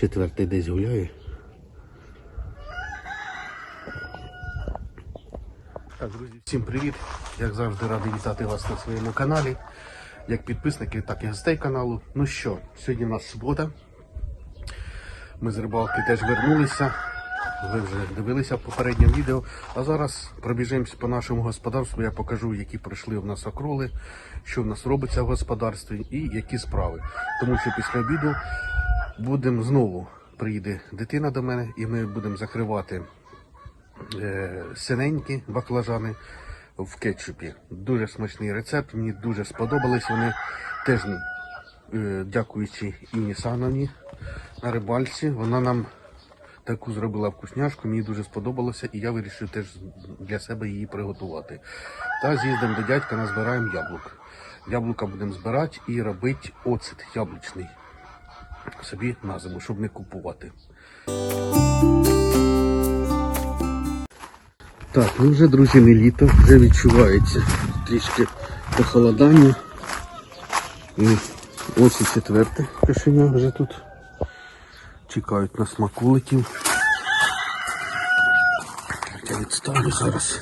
Четвертий десь гуляє. Так, друзі, всім привіт! Як завжди радий вітати вас на своєму каналі. Як підписники, так і гостей каналу. Ну що, сьогодні у нас субота. Ми з рибалки теж вернулися. Ви вже дивилися в попередньому відео. А зараз пробіжимось по нашому господарству. Я покажу, які пройшли в нас окроли, що в нас робиться в господарстві і які справи. Тому що після обіду будемо знову приїде дитина до мене, і ми будемо закривати е, синенькі баклажани в кетчупі. Дуже смачний рецепт, мені дуже сподобались вони. Теж е, дякуючи Інні Сановні на рибальці. Вона нам таку зробила вкусняшку, мені дуже сподобалося, і я вирішив теж для себе її приготувати. Та з'їздимо до дядька, назбираємо яблук. Яблука будемо збирати і робити оцет яблучний собі на зиму, щоб не купувати. Так, ну вже, друзі, не літо, вже відчувається трішки похолодання. І ось і четверте кишеня вже тут. Чекають на смакуликів. Так, Я відставлю зараз.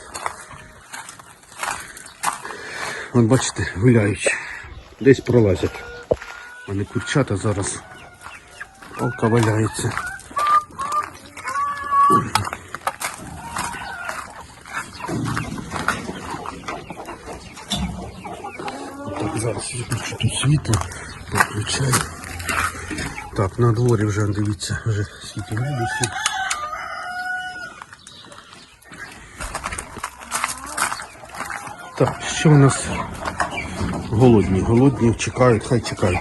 От бачите, гуляють. Десь пролазять. Не курчата зараз. Палка валяється. Так, зараз я включу тут світло, включаю. Так, на дворі вже дивіться, вже скільки градусів. Так, що у нас голодні, голодні чекають, хай чекають.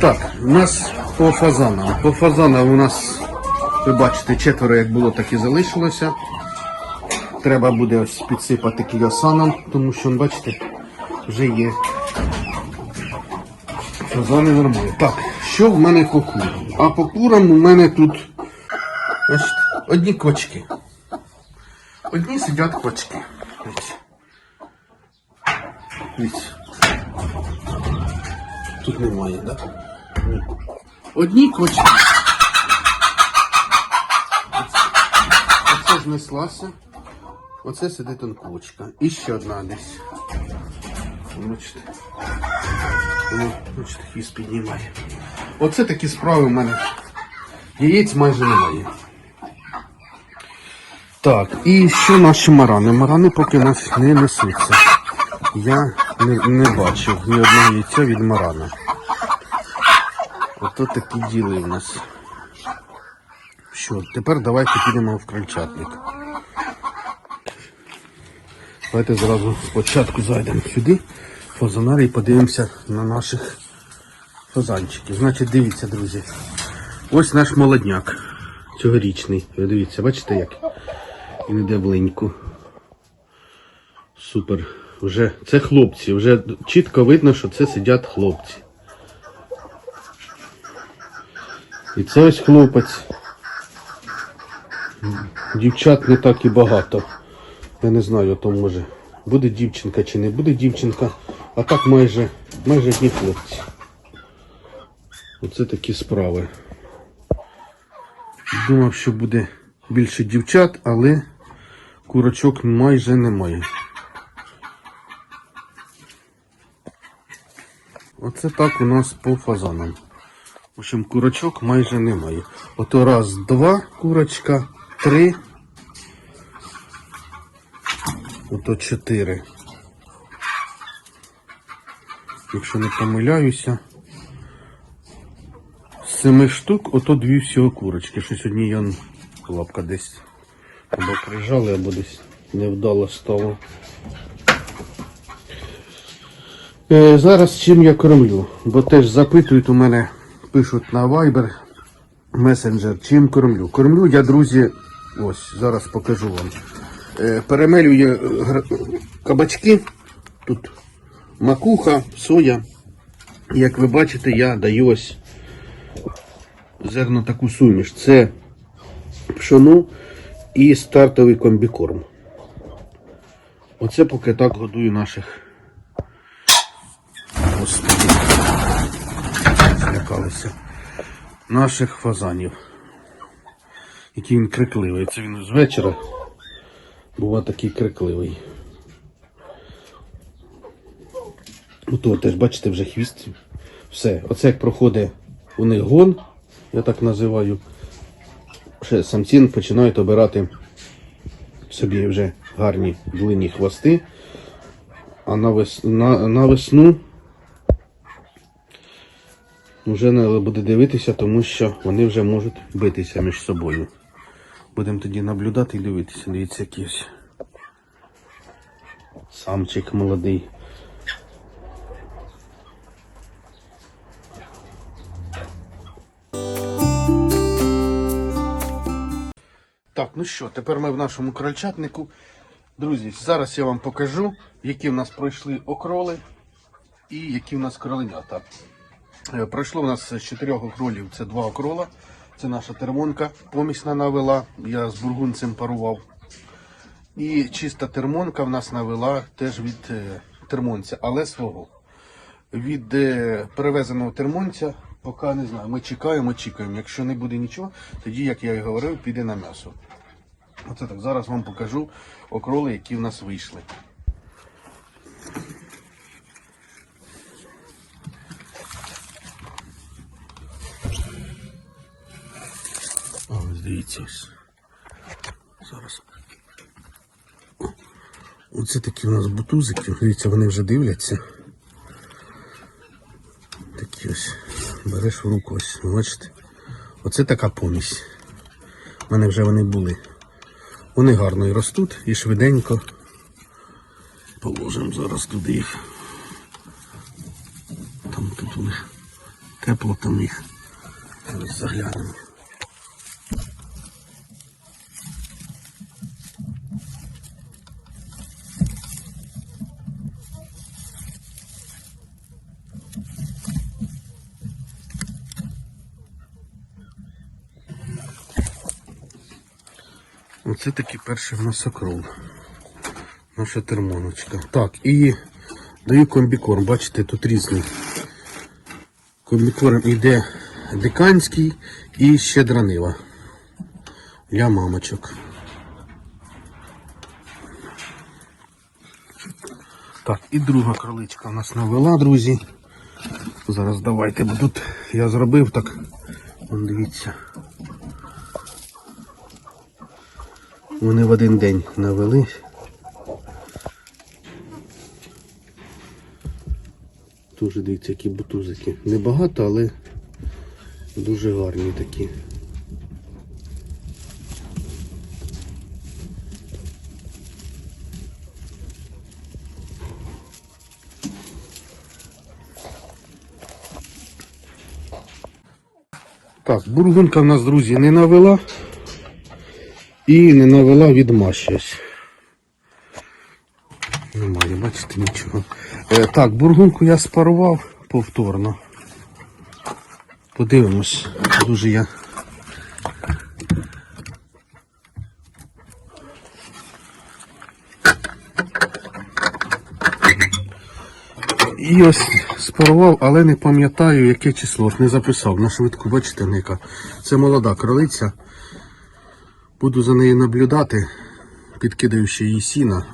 Так, у нас по фазанам. По фазанам у нас, ви бачите, четверо як було, так і залишилося. Треба буде ось підсипати кіосаном, тому що, бачите, вже є Фазани нормально. Так, що в мене по курам? А по курам у мене тут ось одні кочки. Одні сидять кочки. Ось. Тут немає, так? Да? Ні. Одні кочки. Оце знеслася. Оце сидить он кочка. І ще одна десь. Бачите. Ну, бачите, хвіст піднімає. Оце такі справи в мене. Яєць майже немає. Так, і що наші марани? Марани поки у нас не несуться. Я не, не бачив ні одного яйця від марана. Ото такі діли в нас. Що, тепер давайте підемо в крольчатник. Давайте зразу спочатку зайдемо сюди, в фазанарій, подивимося на наших фазанчиків. Значить, дивіться, друзі. Ось наш молодняк цьогорічний. Дивіться, бачите як? Він іде в линьку. Супер. Вже це хлопці, вже чітко видно, що це сидять хлопці. І це ось хлопець. Дівчат не так і багато. Я не знаю, то може буде дівчинка чи не буде дівчинка, а так майже майже одні хлопці. Оце такі справи. Думав, що буде більше дівчат, але курочок майже немає. Оце так у нас по фазанам. В общем, курочок майже немає. Ото раз, два курочка, три. Ото чотири. Якщо не помиляюся. Семи штук, ото дві всього курочки. Щось одні я лапка десь або прижали, або десь невдало стало. Е, зараз чим я кормлю, бо теж запитують у мене, пишуть на Viber месенджер, чим кормлю. Кормлю я, друзі, ось, зараз покажу вам. Е, перемелюю е, кабачки, тут макуха, соя. Як ви бачите, я даю ось зерно таку суміш. Це пшоно і стартовий комбікорм. Оце поки так годую наших Господи. Наших фазанів. Який він крикливий. Це він з вечора був такий крикливий. Ото теж, бачите, вже хвіст. Все. Оце як проходить у них гон, я так називаю. Ще самці починають обирати собі вже гарні длинні хвости. А на весну вже не буде дивитися, тому що вони вже можуть битися між собою. Будемо тоді наблюдати і дивитися. Дивіться, якийсь самчик молодий. Так, ну що, тепер ми в нашому крольчатнику. Друзі, зараз я вам покажу, які в нас пройшли окроли і які в нас кроленята. Е, Пройшло в нас з чотирьох окролів, це два окрола. Це наша термонка, помісна навела, я з бургунцем парував. І чиста термонка в нас навела теж від е, термонця, але свого. Від е, перевезеного термонця, поки не знаю. Ми чекаємо, чекаємо. Якщо не буде нічого, тоді, як я і говорив, піде на м'ясо. Оце так. Зараз вам покажу окроли, які в нас вийшли. А, дивіться ось. Зараз. Оце такі у нас бутузики. Дивіться, вони вже дивляться. Такі ось. Береш в руку ось. Бачите? Оце така помість. У мене вже вони були. Вони гарно і ростуть, і швиденько. Положимо зараз туди їх. Там тут у них тепло там їх. Зараз заглянемо. Оце такий перший в нас окрол. Наша термоночка. Так, і даю комбікорм. Бачите, тут різний. Комбікорм іде диканський і щедранива. Для мамочок. Так, і друга кроличка у нас навела, друзі. Зараз давайте, бо тут я зробив так. Дивіться. Вони в один день навелись. Дуже дивіться, які бутузики. Небагато, але дуже гарні такі. Так, бургунка в нас, друзі, не навела і не навела від щось. Немає, бачите, нічого. Е, так, бургунку я спарував повторно. Подивимось, дуже я. І ось спарував, але не пам'ятаю, яке число. Не записав. На швидку, бачите, ника. Це молода кролиця. Буду за нею наблюдати, підкидаючи її сіна,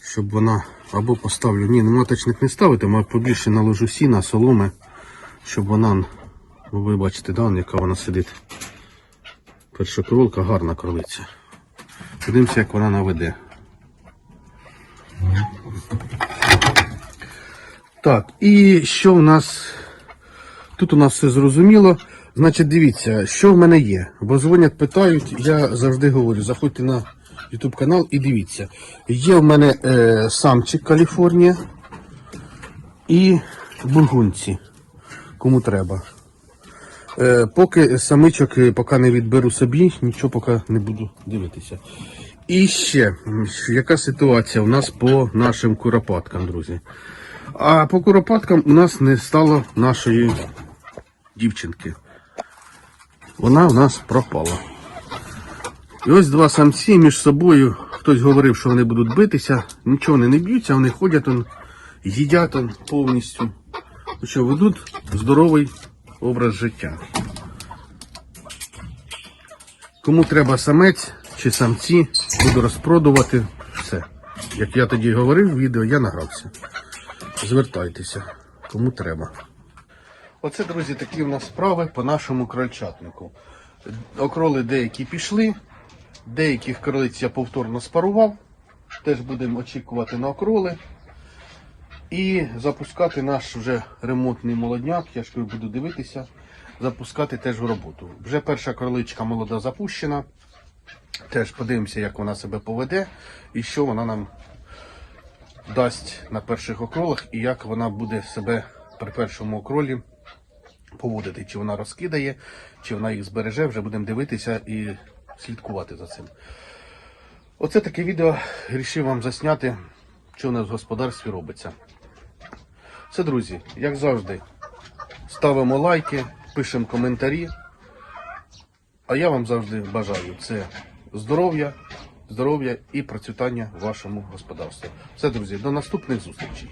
щоб вона або поставлю. Ні, не маточник не ставити, а побільше наложу сіна, соломи, щоб вона, ну, ви бачите, да, яка вона сидить. Перша кролка, гарна кролиця. Подивимося, як вона наведе. Так, і що в нас? Тут у нас все зрозуміло. Значить, дивіться, що в мене є. Бо дзвонять, питають, я завжди говорю, заходьте на YouTube канал і дивіться. Є в мене е, самчик Каліфорнія і бургунці. Кому треба. Е, поки самичок, е, поки не відберу собі, нічого поки не буду дивитися. І ще, яка ситуація у нас по нашим куропаткам, друзі. А по куропаткам у нас не стало нашої дівчинки. Вона у нас пропала. І ось два самці між собою. Хтось говорив, що вони будуть битися. Нічого вони не б'ються, вони ходять, он, їдять он повністю. Ну що, ведуть здоровий образ життя. Кому треба самець чи самці, буду розпродувати все. Як я тоді говорив в відео, я награвся. Звертайтеся, кому треба. Оце, друзі, такі в нас справи по нашому крольчатнику. Окроли деякі пішли, деяких кролиць я повторно спарував. Теж будемо очікувати на окроли. І запускати наш вже ремонтний молодняк, я ж буду дивитися, запускати теж в роботу. Вже перша кроличка молода запущена. Теж подивимося, як вона себе поведе і що вона нам дасть на перших окролах, і як вона буде себе при першому окролі поводити. Чи вона розкидає, чи вона їх збереже, вже будемо дивитися і слідкувати за цим. Оце таке відео вирішив вам засняти, що у нас в господарстві робиться. Це, друзі, як завжди, ставимо лайки, пишемо коментарі. А я вам завжди бажаю це здоров'я, здоров'я і процвітання вашому господарстві. Все, друзі, до наступних зустрічей.